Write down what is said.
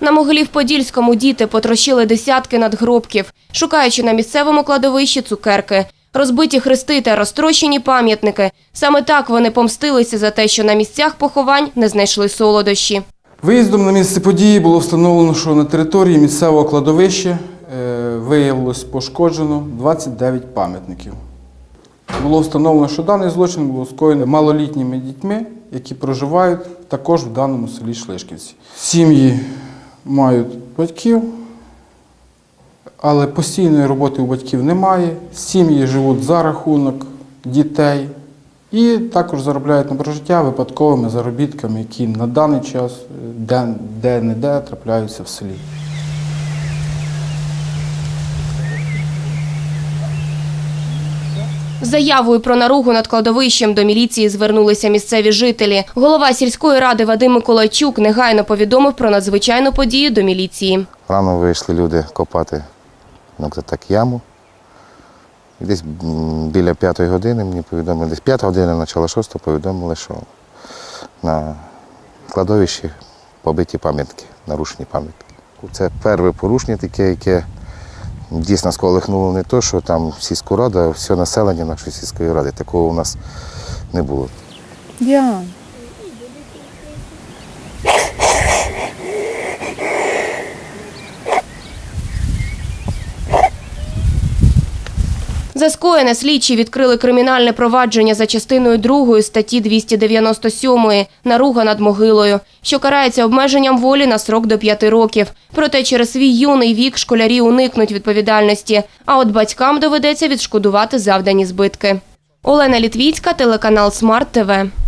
На Могилів-Подільському діти потрощили десятки надгробків, шукаючи на місцевому кладовищі цукерки. Розбиті хрести та розтрощені пам'ятники. Саме так вони помстилися за те, що на місцях поховань не знайшли солодощі. Виїздом на місце події було встановлено, що на території місцевого кладовища е, виявилось пошкоджено 29 пам'ятників. Було встановлено, що даний злочин було скоєно малолітніми дітьми, які проживають також в даному селі Шлишківці. Сім'ї мають батьків, але постійної роботи у батьків немає. Сім'ї живуть за рахунок дітей і також заробляють на прожиття випадковими заробітками, які на даний час де-не-де де, трапляються в селі. Заявою про наругу над кладовищем до міліції звернулися місцеві жителі. Голова сільської ради Вадим Миколайчук негайно повідомив про надзвичайну подію до міліції. Рано вийшли люди копати ну, так, яму. Десь біля п'ятої години мені повідомили, десь п'ята година, почала шоста, повідомили, що на кладовищі побиті пам'ятки, нарушені пам'ятки. Це перше порушення таке, яке дійсно сколихнуло не то, що там сільську раду, а все населення нашої сільської ради. Такого у нас не було. Діана. За скоєне слідчі відкрили кримінальне провадження за частиною 2 статті 297 «Наруга над могилою», що карається обмеженням волі на срок до 5 років. Проте через свій юний вік школярі уникнуть відповідальності, а от батькам доведеться відшкодувати завдані збитки. Олена Літвіцька, телеканал Смарт ТВ.